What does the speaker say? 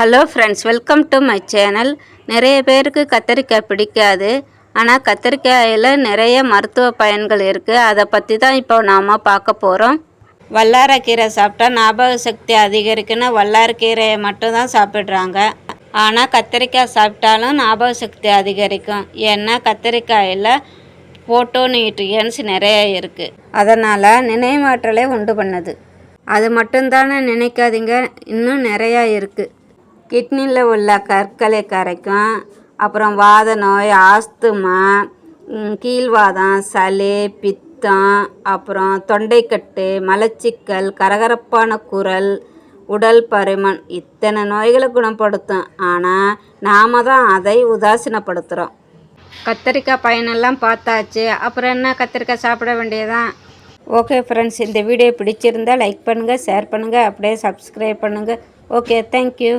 Hello friends welcome to my channel நிறைய பேருக்கு கத்தரிக்காய் பிடிக்காது. ஆனால் கத்திரிக்காயில் நிறைய மருத்துவ பயன்கள் இருக்குது அதை பற்றி தான் இப்போ நாம் பார்க்க போகிறோம் வல்லாரக்கீரை சாப்பிட்டா ஞாபக சக்தி அதிகரிக்குன்னு வல்லாரக்கீரையை மட்டும்தான் சாப்பிட்றாங்க. ஆனால் கத்திரிக்காய் சாப்பிட்டாலும் ஞாபக சக்தி அதிகரிக்கும். ஏன்னா கத்திரிக்காயில் போட்டோ நியூட்ரியன்ஸ் நிறைய இருக்குது அதனால் நினைவாற்றலை உண்டு பண்ணுது. அது மட்டும்தானே நினைக்காதீங்க. இன்னும் நிறையா இருக்குது கிட்னியில் உள்ள கற்களை கரைக்கும். அப்புறம் வாத நோய் ஆஸ்துமா கீழ்வாதம் சளி பித்தம் அப்புறம் தொண்டைக்கட்டு மலச்சிக்கல் கரகரப்பான குரல் உடல் பருமன் இத்தனை நோய்களை குணப்படுத்தும். ஆனால் நாம தான் அதை உதாசீனப்படுத்துகிறோம் கத்திரிக்காய் பயனெல்லாம் பார்த்தாச்சு. அப்புறம் என்ன கத்திரிக்காய் சாப்பிட வேண்டியதான் ஓகே ஃப்ரெண்ட்ஸ் இந்த வீடியோ பிடிச்சிருந்தா லைக் பண்ணுங்கள் ஷேர் பண்ணுங்கள் அப்படியே சப்ஸ்கிரைப் பண்ணுங்கள் ஓகே தேங்க்யூ